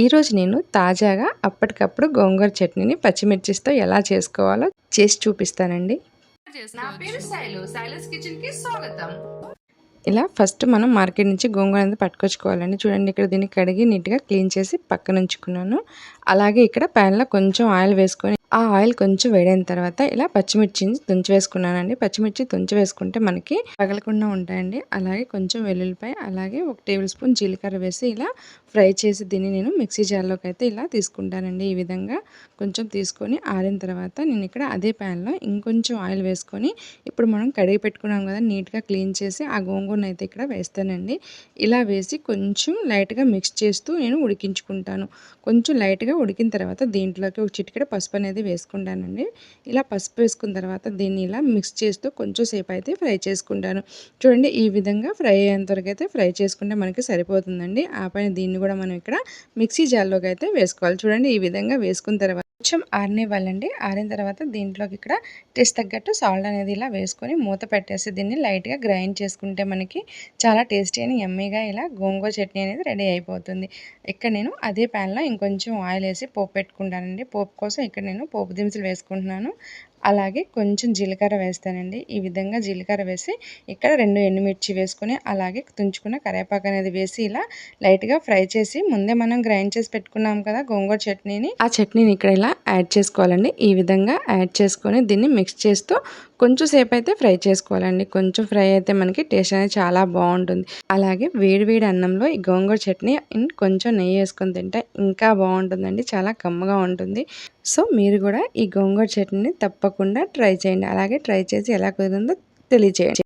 ఈరోజు నేను తాజాగా అప్పటికప్పుడు గోంగూర చట్నీని పచ్చిమిర్చితో ఎలా చేసుకోవాలో చేసి చూపిస్తానండి. ఇలా ఫస్ట్ మనం మార్కెట్ నుంచి గోంగూర అనేది పట్టుకొచ్చుకోవాలండి. చూడండి ఇక్కడ దీన్ని కడిగి నీట్గా క్లీన్ చేసి పక్కన ఉంచుకున్నాను. అలాగే ఇక్కడ ప్యాన్లో కొంచెం ఆయిల్ వేసుకొని ఆ ఆయిల్ కొంచెం వేడైన తర్వాత ఇలా పచ్చిమిర్చిని తుంచి వేసుకున్నానండి పచ్చిమిర్చి తుంచి వేసుకుంటే మనకి పగలకుండా ఉంటాయండి. అలాగే కొంచెం వెల్లుల్లిపాయ అలాగే ఒక టేబుల్ స్పూన్ జీలకర్ర వేసి ఇలా ఫ్రై చేసి దీన్ని నేను మిక్సీ జార్లోకి అయితే ఇలా తీసుకుంటానండి. ఈ విధంగా కొంచెం తీసుకొని ఆరిన తర్వాత నేను ఇక్కడ అదే ప్యాన్లో ఇంకొంచెం ఆయిల్ వేసుకొని ఇప్పుడు మనం కడిగి పెట్టుకున్నాం కదా నీట్గా క్లీన్ చేసి ఆ గోంగూరను అయితే ఇక్కడ వేస్తానండి. ఇలా వేసి కొంచెం లైట్గా మిక్స్ చేస్తూ నేను ఉడికించుకుంటాను. కొంచెం లైట్గా ఉడికిన తర్వాత దీంట్లోకి ఒక చిటికెడ పసుపు అనేది వేసుకుంటానండి. ఇలా పసుపు వేసుకున్న తర్వాత దీన్ని ఇలా మిక్స్ చేస్తూ కొంచెం సేపు అయితే ఫ్రై చేసుకుంటాను. చూడండి ఈ విధంగా ఫ్రై అయ్యేంత వరకు అయితే ఫ్రై చేసుకుంటే మనకి సరిపోతుందండి. ఆ పైన దీన్ని కూడా మనం ఇక్కడ మిక్సీ జార్లోకి అయితే వేసుకోవాలి. చూడండి ఈ విధంగా వేసుకున్న తర్వాత కొంచెం ఆరనివ్వాలండి ఆరిన తర్వాత దీంట్లోకి ఇక్కడ టేస్ట్ తగ్గట్టు సాల్ట్ అనేది ఇలా వేసుకొని మూత పెట్టేసి దీన్ని లైట్గా గ్రైండ్ చేసుకుంటే మనకి చాలా టేస్టీ అని ఎమ్మీగా ఇలా గోంగూర చట్నీ అనేది రెడీ అయిపోతుంది. ఇక్కడ నేను అదే ప్యాన్లో ఇంకొంచెం ఆయిల్ వేసి పోపు పెట్టుకుంటానండి. పోపు కోసం ఇక్కడ నేను పోపు దినుసులు వేసుకుంటున్నాను. అలాగే కొంచెం జీలకర్ర వేస్తానండి. ఈ విధంగా జీలకర్ర వేసి ఇక్కడ రెండు ఎండుమిర్చి వేసుకొని అలాగే తుంచుకున్న కరివేపాకు అనేది వేసి ఇలా లైట్గా ఫ్రై చేసి ముందే మనం గ్రైండ్ చేసి పెట్టుకున్నాం కదా గోంగూర చట్నీని. ఆ చట్నీని ఇక్కడ ఇలా యాడ్ చేసుకోవాలండి. ఈ విధంగా యాడ్ చేసుకొని దీన్ని మిక్స్ చేస్తూ కొంచెం సేపు అయితే ఫ్రై చేసుకోవాలండి. కొంచెం ఫ్రై అయితే మనకి టేస్ట్ అనేది చాలా బాగుంటుంది. అలాగే వేడి వేడి అన్నంలో ఈ గోంగూర చట్నీ కొంచెం నెయ్యి వేసుకొని తింటే ఇంకా బాగుంటుందండి. చాలా కమ్మగా ఉంటుంది. సో మీరు కూడా ఈ గోంగూర చట్నీని తప్పకుండా ట్రై చేయండి. అలాగే ట్రై చేసి ఎలా కుదిరిందో తెలియజేయండి